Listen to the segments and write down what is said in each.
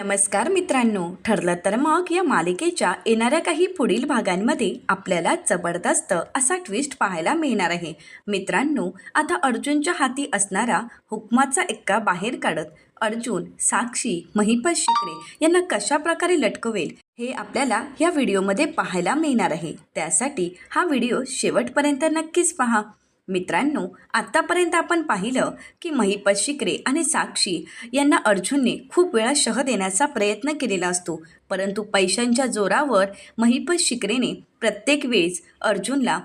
नमस्कार मित्रांनो ठरलं तर मग या मालिकेच्या येणाऱ्या काही पुढील भागांमध्ये आपल्याला जबरदस्त असा ट्विस्ट पाहायला मिळणार आहे. मित्रांनो आता अर्जुनच्या हाती असणारा हुकमाचा एक्का बाहेर काढत अर्जुन साक्षी महिपत शिकरे यांना कशा प्रकारे लटकवेल हे आपल्याला या व्हिडिओमध्ये पाहायला मिळणार आहे. त्यासाठी हा व्हिडिओ शेवटपर्यंत नक्कीच पहा. मित्रांनो आत्तापर्यंत आपण पाहिलं की महिपत शिकरे आणि साक्षी यांना अर्जुनने खूप वेळा शह देण्याचा प्रयत्न केलेला असतो. परंतु पैशांच्या जोरावर महिपत शिकरेने प्रत्येक वेळेस अर्जुनला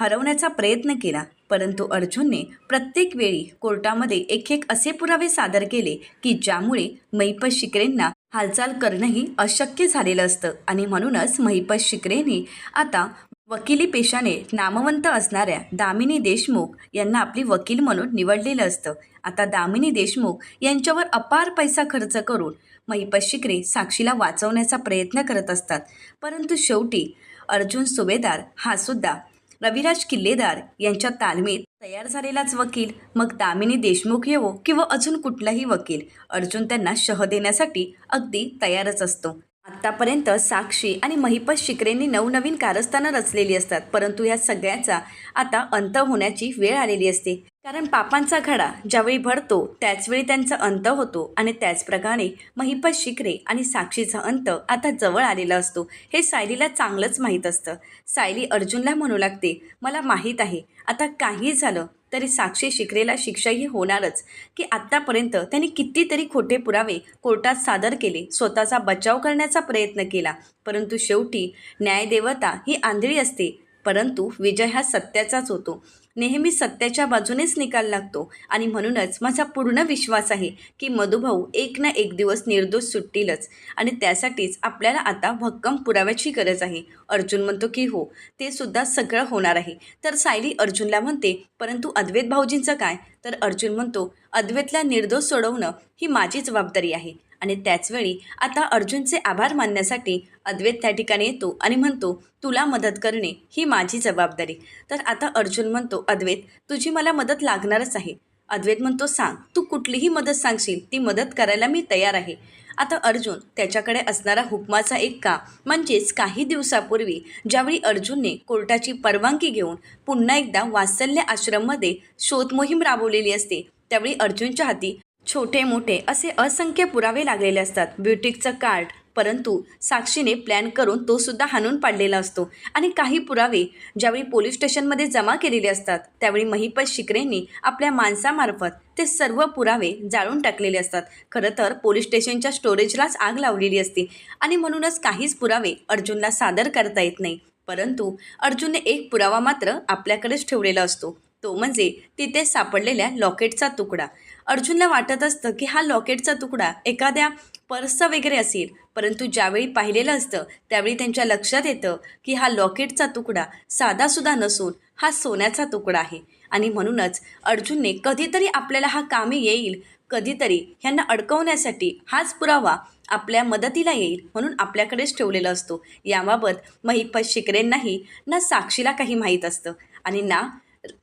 हरवण्याचा प्रयत्न केला. परंतु अर्जुनने प्रत्येक वेळी कोर्टामध्ये एक एक असे पुरावे सादर केले की ज्यामुळे महिपत शिकरेंना हालचाल करणंही अशक्य झालेलं असतं. आणि म्हणूनच महिपत शिकरेने आता वकिली पेशाने नामवंत असणाऱ्या दामिनी देशमुख यांना आपली वकील म्हणून निवडलेलं असतं. आता दामिनी देशमुख यांच्यावर अपार पैसा खर्च करून महिपत शिकरे साक्षीला वाचवण्याचा प्रयत्न करत असतात. परंतु शेवटी अर्जुन सुभेदार हा सुद्धा रविराज किल्लेदार यांच्या तालमीत तयार झालेलाच वकील. मग दामिनी देशमुख येवो किंवा अजून कुठलाही वकील? अर्जुन त्यांना शह देण्यासाठी अगदी तयारच असतो. आत्तापर्यंत साक्षी आणि महिपत शिकरेंनी नवनवीन कारस्थानं रचलेली असतात परंतु या सगळ्याचा आता अंत होण्याची वेळ आलेली असते. कारण पापांचा घडा ज्यावेळी भरतो त्याचवेळी त्यांचा अंत होतो आणि त्याचप्रकारे महिपत शिखरे आणि साक्षीचा अंत आता जवळ आलेला असतो. हे सायलीला चांगलंच माहीत असतं. सायली अर्जुनला म्हणू लागते मला माहीत आहे. आता काही झालं तरी साक्षी शिकरेला शिक्षाही होणारच की आत्तापर्यंत त्यांनी कितीतरी खोटे पुरावे कोर्टात सादर केले स्वतःचा बचाव करण्याचा प्रयत्न केला. परंतु शेवटी न्यायदेवता ही आंधळी असते परंतु विजय हा सत्याचाच होतो. नेहमी सत्याच्या बाजूनेच निकाल लागतो आणि म्हणूनच माझा पूर्ण विश्वास आहे की मधुभाऊ एक ना एक दिवस निर्दोष सुटतीलच आणि त्यासाठीच आपल्याला आता भक्कम पुराव्याची गरज आहे. अर्जुन म्हणतो की हो ते सुद्धा सगळं होणार आहे. तर सायली अर्जुनला म्हणते परंतु अद्वैत भाऊजींचं काय? तर अर्जुन म्हणतो अद्वैतला निर्दोष सोडवणं ही माझी जबाबदारी आहे. आणि त्याचवेळी आता अर्जुनचे आभार मानण्यासाठी अद्वैत त्या ठिकाणी येतो आणि म्हणतो तुला मदत करणे ही माझी जबाबदारी. तर आता अर्जुन म्हणतो अद्वैत तुझी मला मदत लागणारच आहे. अद्वैत म्हणतो सांग तू कुठलीही मदत सांगशील ती मदत करायला मी तयार आहे. आता अर्जुन त्याच्याकडे असणारा हुकमाचा एक का म्हणजेच काही दिवसापूर्वी ज्यावेळी अर्जुनने कोर्टाची परवानगी घेऊन पुन्हा एकदा वात्सल्य आश्रममध्ये शोध मोहीम राबवलेली असते त्यावेळी अर्जुनच्या हाती छोटे मोठे असे असंख्य पुरावे लागलेले असतात. ब्युटिकचं कार्ड परंतु साक्षीने प्लॅन करून तो सुद्धा हाणून पाडलेला असतो. आणि काही पुरावे ज्यावेळी पोलीस स्टेशनमध्ये जमा केलेले असतात त्यावेळी महिपत शिकरेंनी आपल्या माणसामार्फत ते सर्व पुरावे जाळून टाकलेले असतात. खरं तर पोलीस स्टेशनच्या स्टोरेजलाच आग लावलेली असते आणि म्हणूनच काहीच पुरावे अर्जुनला सादर करता येत नाही. परंतु अर्जुनने एक पुरावा मात्र आपल्याकडेच ठेवलेला असतो. तो म्हणजे तिथे सापडलेल्या लॉकेटचा तुकडा. अर्जुनला वाटत असतं की हा लॉकेटचा तुकडा एखाद्या पर्सचा वगैरे असेल परंतु ज्यावेळी पाहिलेलं असतं त्यावेळी त्यांच्या लक्षात येतं की हा लॉकेटचा तुकडा साधासुद्धा नसून हा सोन्याचा तुकडा आहे. आणि म्हणूनच अर्जुनने कधीतरी आपल्याला हा कामे येईल कधीतरी ह्यांना अडकवण्यासाठी हाच पुरावा आपल्या मदतीला येईल म्हणून आपल्याकडेच ठेवलेला असतो. याबाबत महिपत शिकरेंनाही ना साक्षीला काही माहीत असतं आणि ना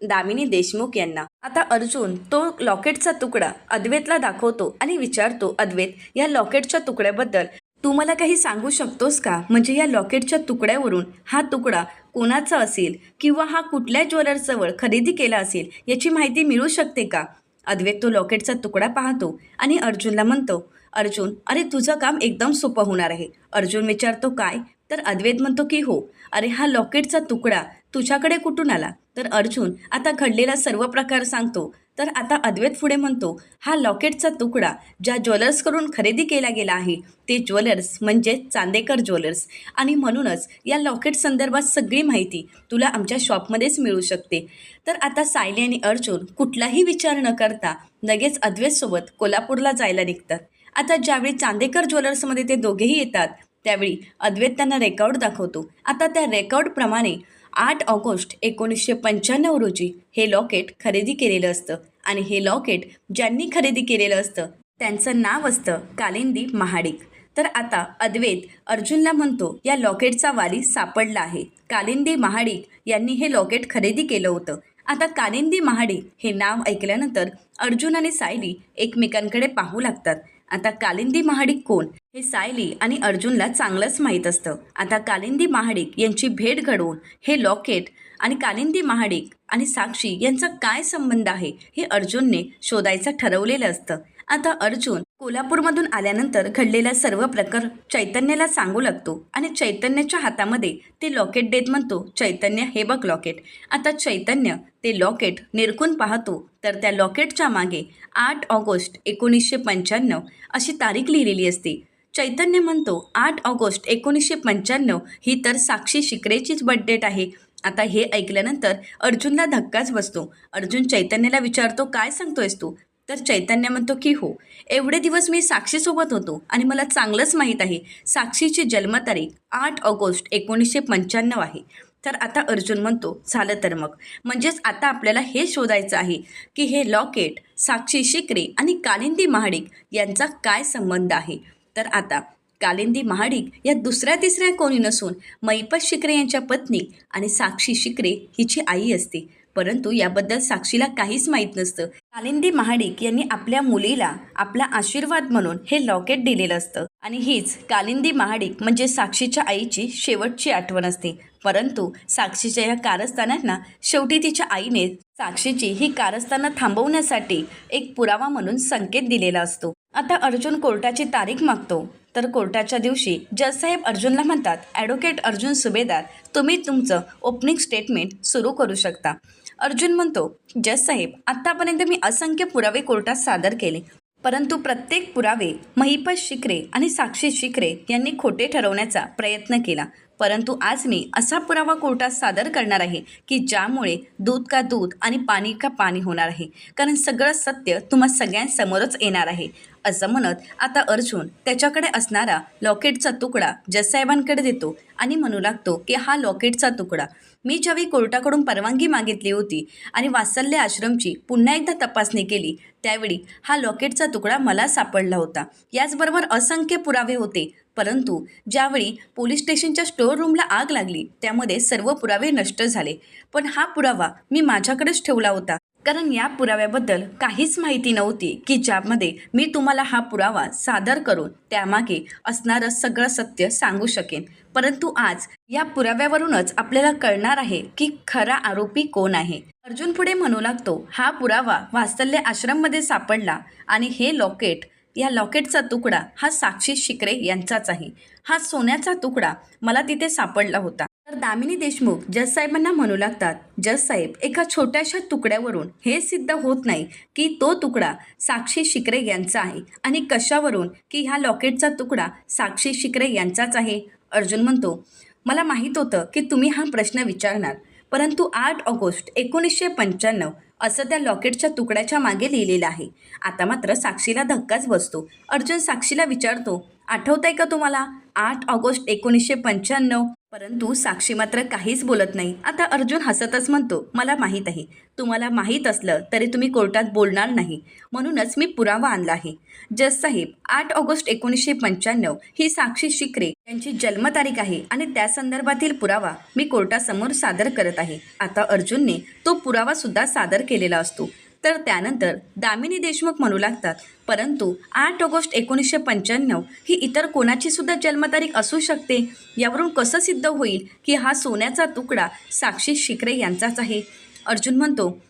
दामिनी देशमुख यांना. आता अर्जुन तो लॉकेटचा तुकडा अद्वैतला दाखवतो आणि विचारतो अद्वैत या लॉकेटच्या तुकड्याबद्दल तू मला काही सांगू शकतोस का? म्हणजे या लॉकेटच्या तुकड्यावरून हा तुकडा कोणाचा असेल किंवा हा कुठल्या ज्वेलर्सजवळ खरेदी केला असेल याची माहिती मिळू शकते का? अद्वैत तो लॉकेटचा तुकडा पाहतो आणि अर्जुनला म्हणतो अर्जुन अरे तुझं काम एकदम सोपं होणार आहे. अर्जुन विचारतो काय? तर अद्वैत म्हणतो की हो अरे हा लॉकेटचा तुकडा तुझ्याकडे कुठून आला? तर अर्जुन आता घडलेला सर्व प्रकार सांगतो. तर आता अद्वैत पुढे म्हणतो हा लॉकेटचा तुकडा ज्या ज्वेलर्सकडून खरेदी केला गेला आहे ते ज्वेलर्स म्हणजे चांदेकर ज्वेलर्स. आणि म्हणूनच या लॉकेट संदर्भात सगळी माहिती तुला आमच्या शॉपमध्येच मिळू शकते. तर आता सायली आणि अर्जुन कुठलाही विचार न करता लगेच अद्वैतसोबत कोल्हापूरला जायला निघतात. आता ज्यावेळी चांदेकर ज्वेलर्समध्ये ते दोघेही येतात त्यावेळी अद्वैत त्यांना रेकॉर्ड दाखवतो. आता त्या रेकॉर्डप्रमाणे आठ ऑगस्ट एकोणीसशे पंच्याण्णव रोजी हे लॉकेट खरेदी केलेलं असतं आणि हे लॉकेट ज्यांनी खरेदी केलेलं असतं त्यांचं नाव असतं कालिंदी महाडिक. तर आता अद्वैत अर्जुनला म्हणतो या लॉकेटचा वारी सापडला आहे. कालिंदी महाडिक यांनी हे लॉकेट खरेदी केलं होतं. आता कालिंदी महाडिक हे नाव ऐकल्यानंतर अर्जुन आणि सायली एकमेकांकडे पाहू लागतात. आता कालिंदी महाडिक कोण? हे सायली आणि अर्जुनला चांगलंच माहीत असतं. आता कालिंदी महाडिक यांची भेट घडवून हे लॉकेट आणि कालिंदी महाडिक आणि साक्षी यांचा काय संबंध आहे हे अर्जुनने शोधायचं ठरवलेलं असतं. आता अर्जुन कोल्हापूरमधून आल्यानंतर घडलेला सर्व प्रकार चैतन्याला सांगू लागतो आणि चैतन्याच्या हातामध्ये ते लॉकेट देत म्हणतो चैतन्य हे बघ लॉकेट आता चैतन्य ते लॉकेट निरखून पाहतो तर त्या लॉकेटच्या मागे आठ ऑगस्ट एकोणीसशे पंच्याण्णव अशी तारीख लिहिलेली असते. चैतन्य म्हणतो आठ ऑगस्ट एकोणीसशे पंच्याण्णव ही तर साक्षी शिकरेचीच बर्थडेट आहे. आता हे ऐकल्यानंतर अर्जुनला धक्काच बसतो. अर्जुन चैतन्याला विचारतो काय सांगतोयस तू? तर चैतन्य म्हणतो की हो. एवढे दिवस मी साक्षीसोबत होतो आणि मला चांगलंच माहीत आहे साक्षीची जन्मतारीख आठ ऑगस्ट एकोणीसशे पंच्याण्णव आहे. तर आता अर्जुन म्हणतो झालं तर मग. म्हणजेच आता आपल्याला हे शोधायचं आहे की हे लॉकेट साक्षी शिकरे आणि कालिंदी महाडिक यांचा काय संबंध आहे? तर आता कालिंदी महाडिक या दुसऱ्या तिसऱ्या कोणी नसून मैपत शिकरे यांच्या पत्नी आणि साक्षी शिकरे हिची आई असते. परंतु याबद्दल साक्षीला काहीच माहीत नसतं. कालिंदी महाडिक यांनी आपल्या मुलीला आपला आशीर्वाद म्हणून हे लॉकेट दिलेलं असतं. आणि हीच कालिंदी महाडिक म्हणजे साक्षीच्या आईची शेवटची आठवण असते. परंतु साक्षीच्या या कारस्थानांना शेवटी तिच्या आईने साक्षीची ही कारस्थानं थांबवण्यासाठी एक पुरावा म्हणून संकेत दिलेला असतो. आता अर्जुन कोर्टाची तारीख मागतो. तर कोर्टाच्या दिवशी जजसाहेब अर्जुनला म्हणतात ॲडव्होकेट अर्जुन सुभेदार तुम्ही तुमचं ओपनिंग स्टेटमेंट सुरू करू शकता. अर्जुन म्हणतो जजसाहेब आत्तापर्यंत मी असंख्य पुरावे कोर्टात सादर केले. परंतु प्रत्येक पुरावे महिपत शिकरे आणि साक्षी शिकरे यांनी खोटे ठरवण्याचा प्रयत्न केला. परंतु आज मी असा पुरावा कोर्टात सादर करणार आहे की ज्यामुळे दूध का दूध आणि पाणी का पाणी होणार आहे. कारण सगळं सत्य तुम्हा सगळ्यांसमोरच येणार आहे. असं म्हणत आता अर्जुन त्याच्याकडे असणारा लॉकेटचा तुकडा जजसाहेबांकडे देतो आणि म्हणू लागतो की हा लॉकेटचा तुकडा. मी ज्यावेळी कोर्टाकडून परवानगी मागितली होती आणि वात्सल्य आश्रमची पुन्हा एकदा तपासणी केली त्यावेळी हा लॉकेटचा तुकडा मला सापडला होता. याचबरोबर असंख्य पुरावे होते. परंतु ज्यावेळी पोलीस स्टेशनच्या स्टोअर रूमला आग लागली त्यामध्ये सर्व पुरावे नष्ट झाले. पण हा पुरावा मी माझ्याकडेच ठेवला होता. कारण या पुराव्याबद्दल काहीच माहिती नव्हती की ज्यामध्ये मी तुम्हाला हा पुरावा सादर करून त्यामागे असणारं सगळं सत्य सांगू शकेन. परंतु आज या पुराव्यावरूनच आपल्याला कळणार आहे की खरा आरोपी कोण आहे. अर्जुन पुढे म्हणू लागतो हा पुरावा वास्तल्य आश्रममध्ये सापडला आणि हे लॉकेट या लॉकेटचा तुकडा हा साक्षी शिकरे यांचाच आहे. हा सोन्याचा तुकडा मला तिथे सापडला होता. दामिनी देशमुख जजसाहेबांना म्हणू लागतात. जजसाहेब एका छोट्याशा तुकड्यावरून हे सिद्ध होत नाही की तो तुकडा साक्षी शिकरे यांचा आहे आणि कशावरून की ह्या लॉकेटचा तुकडा साक्षी शिकरे यांचाच आहे? अर्जुन म्हणतो मला माहीत होतं की तुम्ही हा प्रश्न विचारणार परंतु आठ ऑगस्ट एकोणीसशे पंच्याण्णव असं त्या लॉकेटच्या तुकड्याच्या मागे लिहिलेलं आहे. आता मात्र साक्षीला धक्काच बसतो. अर्जुन साक्षीला विचारतो आठवतंय का तुम्हाला? आठ ऑगस्ट एकोणीसशे पंच्याण्णव परंतु साक्षी मात्र काहीच बोलत नाही. आता अर्जुन हसतच म्हणतो मला माहीत आहे. तुम्हाला माहीत असलं तरी तुम्ही कोर्टात बोलणार नाही. म्हणूनच मी पुरावा आणला आहे. जज साहेब आठ ऑगस्ट एकोणीसशे पंच्याण्णव ही साक्षी शिकरे यांची जन्मतारीख आहे आणि त्या संदर्भातील पुरावा मी कोर्टासमोर सादर करत आहे. आता अर्जुनने तो पुरावा सुद्धा सादर केलेला असतो. तर त्यानंतर दामिनी देशमुख म्हणू लागतात. परंतु आठ ऑगस्ट एकोणीसशे पंच्याण्णव ही इतर कोणाची सुद्धा जन्मतारीख असू शकते? यावरून कसं सिद्ध होईल की हा सोन्याचा तुकडा साक्षी शिकरे यांचाच आहे? अर्जुन म्हणतो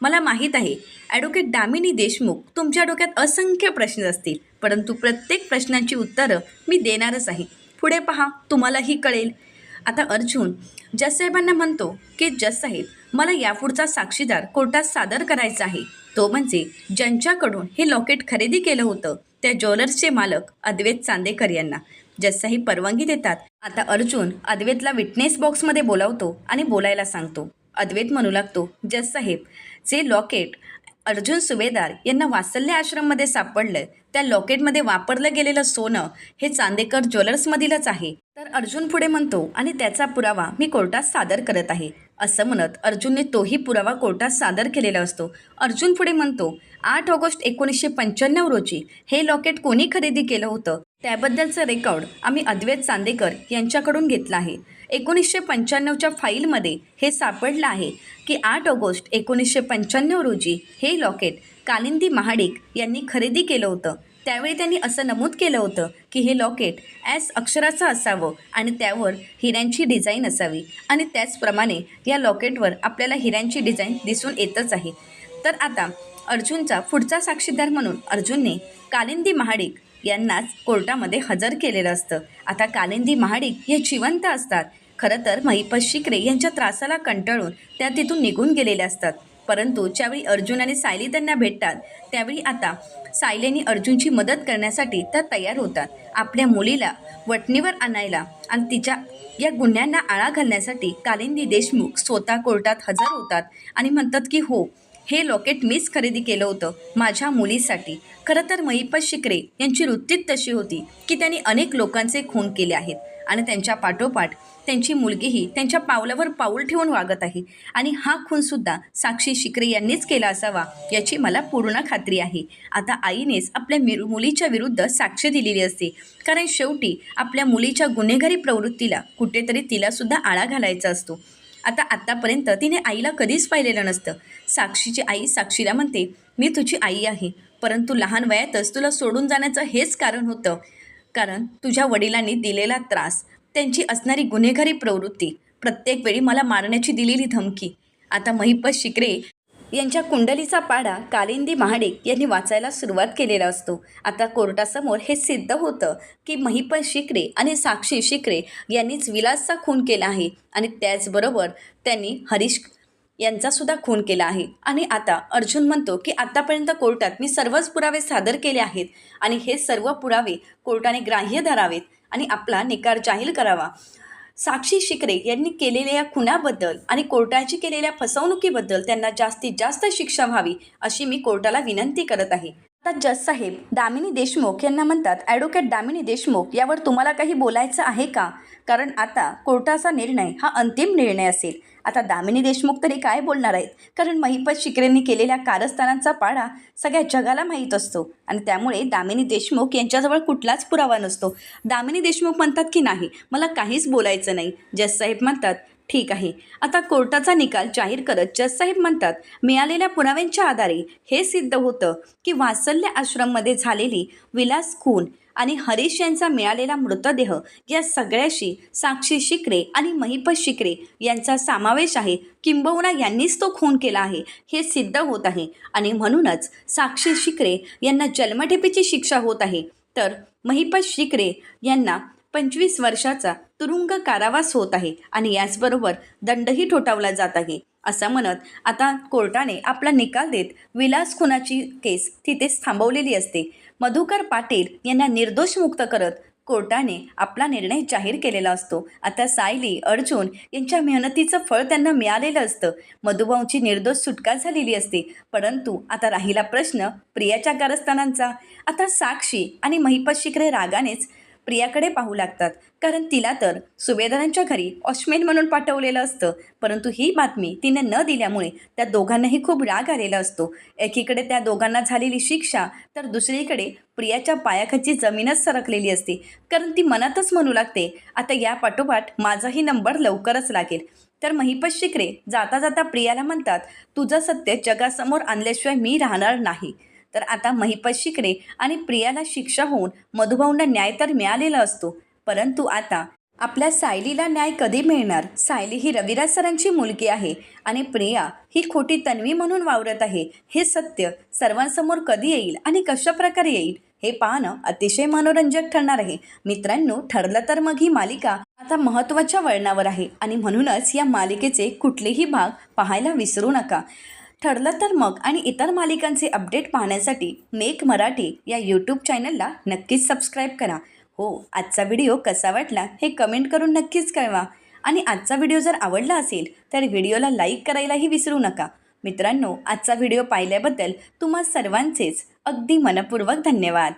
मला माहीत आहे. ॲडव्होकेट दामिनी देशमुख तुमच्या डोक्यात असंख्य प्रश्न असतील. परंतु प्रत्येक प्रश्नांची उत्तरं मी देणारच आहे. पुढे पहा तुम्हालाही कळेल. आता अर्जुन जजसाहेबांना म्हणतो की जजसाहेब मला यापुढचा साक्षीदार कोर्टात सादर करायचा आहे. तो म्हणजे ज्यांच्याकडून हे लॉकेट खरेदी केलं होतं त्या ज्वेलर्सचे मालक अद्वैत चांदेकर यांना. जजसाहेब परवानगी देतात आता अर्जुन अद्वैतला विटनेस बॉक्समध्ये बोलावतो आणि बोलायला सांगतो. अद्वैत म्हणू लागतो जजसाहेब जे लॉकेट अर्जुन सुभेदार यांना वात्सल्य आश्रममध्ये सापडलं त्या लॉकेटमध्ये वापरलं गेलेलं सोनं हे चांदेकर ज्वेलर्समधीलच आहे. तर अर्जुन पुढे म्हणतो आणि त्याचा पुरावा मी कोर्टात सादर करत आहे. असं म्हणत अर्जुनने तोही पुरावा कोर्टात सादर केलेला असतो. अर्जुन पुढे म्हणतो आठ ऑगस्ट एकोणीसशे पंच्याण्णव रोजी हे लॉकेट कोणी खरेदी केलं होतं? त्याबद्दलचं रेकॉर्ड आम्ही अद्वैत चांदेकर यांच्याकडून घेतलं आहे. एकोणीसशे पंच्याण्णवच्या फाईलमध्ये हे सापडलं आहे की आठ ऑगस्ट एकोणीसशे पंच्याण्णव रोजी हे लॉकेट कालिंदी महाडिक यांनी खरेदी केलं होतं. त्यावेळी त्यांनी असं नमूद केलं होतं की हे लॉकेट ॲस अक्षराचं असावं आणि त्यावर हिऱ्यांची डिझाईन असावी. आणि त्याचप्रमाणे या लॉकेटवर आपल्याला हिऱ्यांची डिझाईन दिसून येतच आहे. तर आता अर्जुनचा पुढचा साक्षीदार म्हणून अर्जुनने कालिंदी महाडिक यांनाच कोर्टामध्ये हजर केलेलं असतं. आता कालिंदी महाडिक हे जिवंत असतात. खरं तर महिपत शिकरे यांच्या त्रासाला कंटाळून त्या तिथून निघून गेलेल्या असतात. परंतु ज्यावेळी अर्जुन आणि सायली त्यांना भेटतात त्यावेळी आता सायलेनी अर्जुनची मदत करण्यासाठी त्या तयार होतात. आपल्या मुलीला वटणीवर आणायला आणि तिच्या या गुन्ह्यांना आळा घालण्यासाठी कालिंदी देशमुख स्वतः कोर्टात हजर होतात आणि म्हणतात की हो हे लॉकेट मीच खरेदी केलं होतं माझ्या मुलीसाठी. खरं तर महिपत शिकरे यांची वृत्तीच तशी होती की त्यांनी अनेक लोकांचे खून केले आहेत आणि त्यांच्या पाठोपाठ त्यांची मुलगीही त्यांच्या पावलावर पाऊल ठेवून वागत आहे आणि हा खूनसुद्धा साक्षी शिकरे यांनीच केला असावा याची मला पूर्ण खात्री आहे. आता आईनेच आपल्या मिर मुलीच्या विरुद्ध साक्ष दिलेली असते कारण शेवटी आपल्या मुलीच्या गुन्हेगारी प्रवृत्तीला कुठेतरी तिलासुद्धा आळा घालायचा असतो. आता आत्तापर्यंत तिने आईला कधीच पाहिलेलं नसतं साक्षीची आई साक्षीला म्हणते मी तुझी आई आहे परंतु लहान वयातच तुला सोडून जाण्याचं हेच कारण होतं. कारण तुझ्या वडिलांनी दिलेला त्रास त्यांची असणारी गुन्हेगारी प्रवृत्ती प्रत्येक वेळी मला मारण्याची दिलेली धमकी. आता महिपत शिकरे यांच्या कुंडलीचा पाडा कालिंदी महाडिक यांनी वाचायला सुरुवात केलेला असतो. आता कोर्टासमोर हे सिद्ध होतं की महिपत शिकरे आणि साक्षी शिकरे यांनीच विलासचा खून केला आहे आणि त्याचबरोबर त्यांनी हरीश यांचा सुद्धा खून केला आहे. आणि आता अर्जुन म्हणतो की आतापर्यंत कोर्टात मी सर्वच पुरावे सादर केले आहेत आणि हे सर्व पुरावे कोर्टाने ग्राह्य धरावेत आणि आपला निकाल जाहीर करावा. साक्षी शिकरे यांनी केलेल्या या खुनाबद्दल आणि कोर्टाची केलेल्या फसवणुकीबद्दल त्यांना जास्तीत जास्त शिक्षा व्हावी अशी मी कोर्टाला विनंती करत आहे. आता जज साहेब दामिनी देशमुख यांना म्हणतात ॲडव्होकेट दामिनी देशमुख यावर तुम्हाला काही बोलायचं आहे का? कारण आता कोर्टाचा निर्णय हा अंतिम निर्णय असेल. आता दामिनी देशमुख तरी काय बोलणार आहेत? कारण महिपत शिकरेंनी केलेल्या कारस्थानांचा पाडा सगळ्या जगाला माहीत असतो. आणि त्यामुळे दामिनी देशमुख यांच्याजवळ कुठलाच पुरावा नसतो. दामिनी देशमुख म्हणतात की नाही मला काहीच बोलायचं नाही. जस साहेब म्हणतात ठीक आहे. आता कोर्टाचा निकाल जाहीर करत जजसाहेब म्हणतात मिळालेल्या पुराव्यांच्या आधारे हे सिद्ध होतं की वासल्य आश्रममध्ये झालेली विलास खून आणि हरीश यांचा मिळालेला मृतदेह या सगळ्याशी साक्षी शिकरे आणि महिपत शिकरे यांचा समावेश आहे. किंबहुना यांनीच तो खून केला आहे. हे सिद्ध होत आहे आणि म्हणूनच साक्षी शिकरे यांना जन्मठेपीची शिक्षा होत आहे. तर महिपत शिकरे यांना पंचवीस वर्षाचा तुरुंग कारावास होत आहे आणि याचबरोबर दंडही ठोठावला जात आहे असं म्हणत आता कोर्टाने आपला निकाल देत विलास खुनाची केस तिथेच थांबवलेली असते. मधुकर पाटील यांना निर्दोष मुक्त करत कोर्टाने आपला निर्णय जाहीर केलेला असतो. आता सायली अर्जुन यांच्या मेहनतीचं फळ त्यांना मिळालेलं असतं. मधुभाऊंची निर्दोष सुटका झालेली असते. परंतु आता राहिला प्रश्न प्रियाच्या कारस्थानांचा. आता साक्षी आणि महिपत शिकरे रागानेच प्रियाकडे पाहू लागतात. कारण तिला तर सुभेदारांच्या घरी ऑश्मेन म्हणून पाठवलेलं असतं. परंतु ही बातमी तिने न दिल्यामुळे त्या दोघांनाही खूप राग आलेला असतो. एकीकडे त्या दोघांना झालेली शिक्षा तर दुसरीकडे प्रियाच्या पायाखाची जमीनच सरकलेली असते. कारण ती मनातच म्हणू लागते आता या पाठोपाठ माझाही नंबर लवकरच लागेल. तर महिपत शिकरे जाता जाता प्रियाला म्हणतात तुझं सत्य जगासमोर आणल्याशिवाय मी राहणार नाही. तर आता महिपत शिकरे आणि प्रियाला शिक्षा होऊन मधुभाऊंना न्याय तर मिळालेला असतो. परंतु आता आपल्या सायलीला न्याय कधी मिळणार? सायली ही रविराज सरांची मुलगी आहे आणि प्रिया ही खोटी तन्वी म्हणून वावरत आहे. हे सत्य सर्वांसमोर कधी येईल आणि कशा प्रकारे येईल? हे पाहणं अतिशय मनोरंजक ठरणार आहे. मित्रांनो ठरलं तर मग ही मालिका आता महत्त्वाच्या वळणावर आहे आणि म्हणूनच या मालिकेचे कुठलेही भाग पाहायला विसरू नका. ठरलं तर मग आणि इतर मालिकांचे अपडेट पाहण्यासाठी मेक मराठी या यूट्यूब चॅनलला नक्कीच सबस्क्राईब करा. हो आजचा व्हिडिओ कसा वाटला हे कमेंट करून नक्कीच कळवा. आणि आजचा व्हिडिओ जर आवडला असेल तर व्हिडिओला लाईक करायलाही विसरू नका. मित्रांनो आजचा व्हिडिओ पाहिल्याबद्दल तुम्हा सर्वांचेच अगदी मनपूर्वक धन्यवाद.